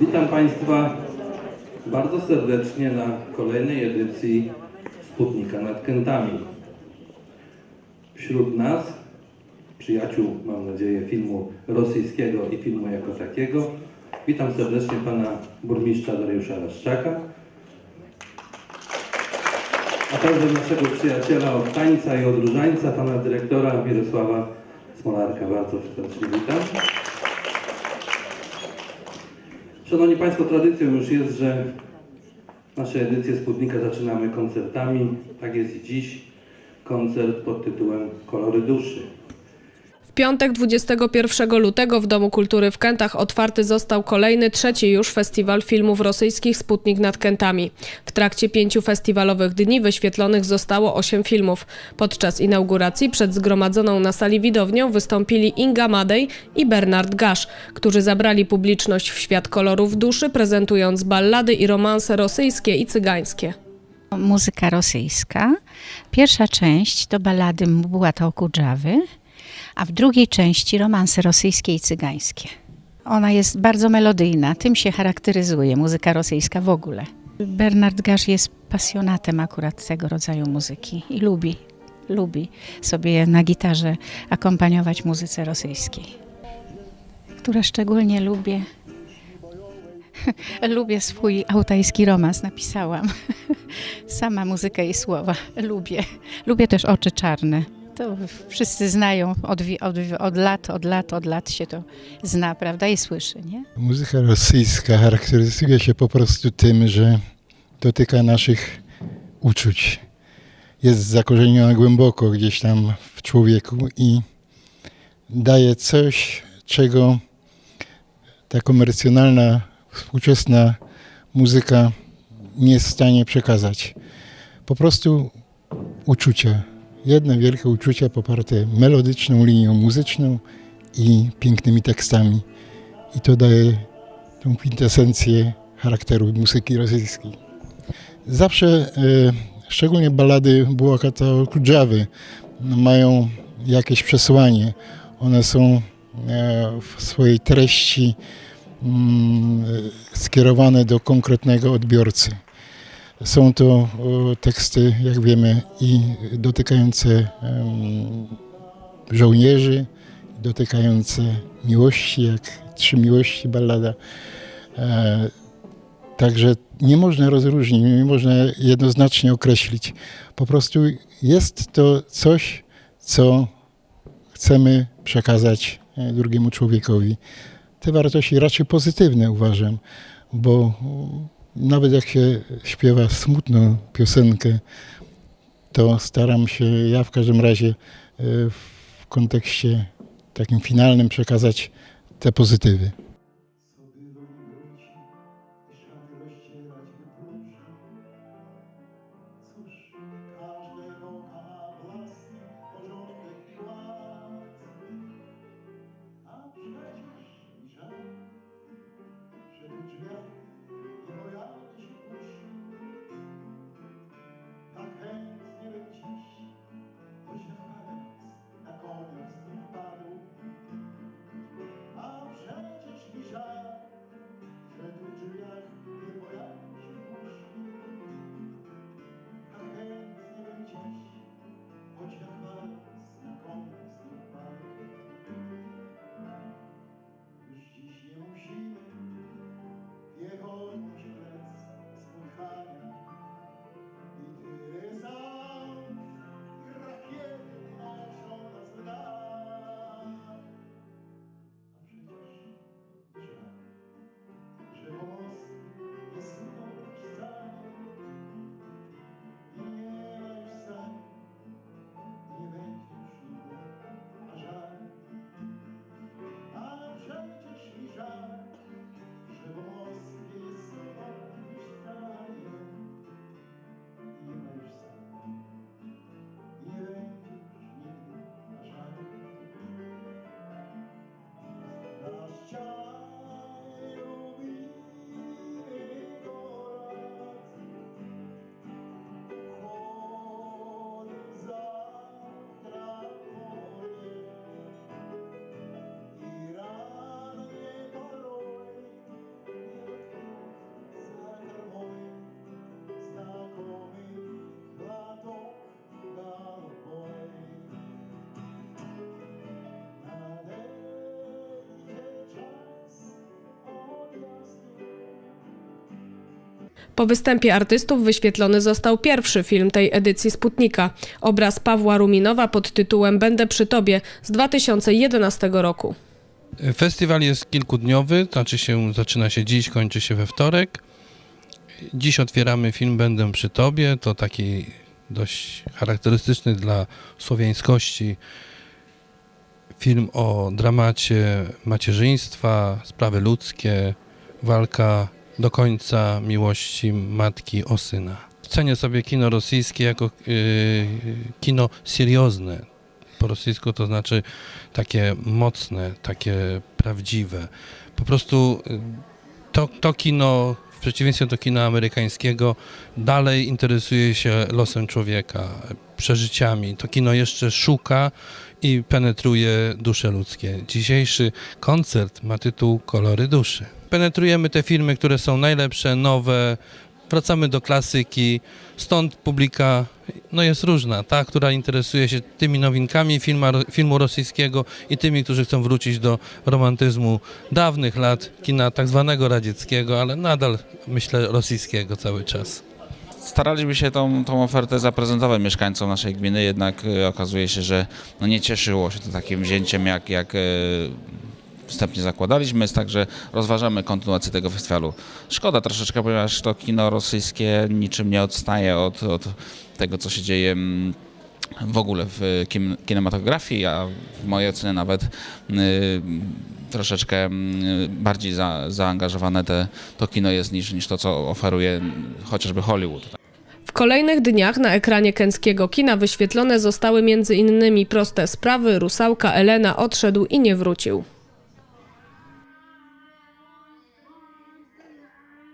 Witam Państwa bardzo serdecznie na kolejnej edycji Sputnika nad Kętami. Wśród nas, przyjaciół, mam nadzieję, filmu rosyjskiego i filmu jako takiego, witam serdecznie Pana Burmistrza Dariusza Raszczaka, a także naszego przyjaciela od tańca i od różańca, Pana Dyrektora Mirosława Smolarka. Bardzo serdecznie witam. Szanowni Państwo, tradycją już jest, że nasze edycje Sputnika zaczynamy koncertami. Tak jest i dziś. Koncert pod tytułem Kolory Duszy. Piątek 21 lutego w Domu Kultury w Kętach otwarty został kolejny, trzeci już festiwal filmów rosyjskich Sputnik nad Kętami. W trakcie pięciu festiwalowych dni wyświetlonych zostało osiem filmów. Podczas inauguracji przed zgromadzoną na sali widownią wystąpili Inga Madej i Bernard Gasz, którzy zabrali publiczność w świat kolorów duszy, prezentując ballady i romanse rosyjskie i cygańskie. Muzyka rosyjska. Pierwsza część to ballady Mbułata Okudżawy, a w drugiej części romanse rosyjskie i cygańskie. Ona jest bardzo melodyjna, tym się charakteryzuje muzyka rosyjska w ogóle. Bernard Gasz jest pasjonatem akurat tego rodzaju muzyki i lubi, lubi sobie na gitarze akompaniować muzyce rosyjskiej. Które szczególnie lubię. Lubię swój autajski romans, napisałam. Sama muzykę i słowa. Lubię. Lubię też oczy czarne. To wszyscy znają, od, od, od lat, od lat, od lat się to zna, prawda? I słyszy, nie? Muzyka rosyjska charakteryzuje się po prostu tym, że dotyka naszych uczuć. Jest zakorzeniona głęboko gdzieś tam w człowieku i daje coś, czego ta komercjonalna, współczesna muzyka nie jest w stanie przekazać. Po prostu uczucia. Jedne wielkie uczucia poparte melodyczną linią muzyczną i pięknymi tekstami. I to daje tą kwintesencję charakteru muzyki rosyjskiej. Zawsze, e, szczególnie ballady Bułakata Kudżawy, no, mają jakieś przesłanie. One są e, w swojej treści mm, e, skierowane do konkretnego odbiorcy. Są to e, teksty, jak wiemy, i dotykające żołnierzy, dotykające miłości, jak Trzy Miłości ballada. E, Także nie można rozróżnić, nie można jednoznacznie określić. Po prostu jest to coś, co chcemy przekazać e, drugiemu człowiekowi. Te wartości raczej pozytywne uważam, bo nawet jak się śpiewa smutną piosenkę, to staram się, ja w każdym razie e, w kontekście takim finalnym przekazać te pozytywy. Po występie artystów wyświetlony został pierwszy film tej edycji Sputnika. Obraz Pawła Ruminowa pod tytułem Będę przy tobie z 2011 roku. Festiwal jest kilkudniowy, znaczy się zaczyna się dziś, kończy się we wtorek. Dziś otwieramy film Będę przy Tobie. To taki dość charakterystyczny dla słowiańskości film o dramacie macierzyństwa, sprawy ludzkie, walka do końca miłości matki o syna. Cenię sobie kino rosyjskie jako yy, kino seriozne. Po rosyjsku to znaczy takie mocne, takie prawdziwe. Po prostu y, to, to kino, w przeciwieństwie do kina amerykańskiego, dalej interesuje się losem człowieka, przeżyciami. To kino jeszcze szuka i penetruje dusze ludzkie. Dzisiejszy koncert ma tytuł Kolory duszy. Penetrujemy te filmy, które są najlepsze, nowe, wracamy do klasyki, stąd publika no jest różna. Ta, która interesuje się tymi nowinkami filma, filmu rosyjskiego i tymi, którzy chcą wrócić do romantyzmu dawnych lat kina tak zwanego radzieckiego, ale nadal myślę rosyjskiego cały czas. Staraliśmy się tą, tą ofertę zaprezentować mieszkańcom naszej gminy, jednak e, okazuje się, że no nie cieszyło się to takim wzięciem, jak, jak e, wstępnie zakładaliśmy, jest także rozważamy kontynuację tego festiwalu. Szkoda troszeczkę, ponieważ to kino rosyjskie niczym nie odstaje od, od tego, co się dzieje mm, w ogóle w kin- kinematografii, a w mojej ocenie nawet y, troszeczkę y, bardziej za, zaangażowane te, to kino jest niż, niż to, co oferuje chociażby Hollywood. W kolejnych dniach na ekranie kęckiego kina wyświetlone zostały m.in. proste sprawy, Rusałka, Elena odszedł i nie wrócił.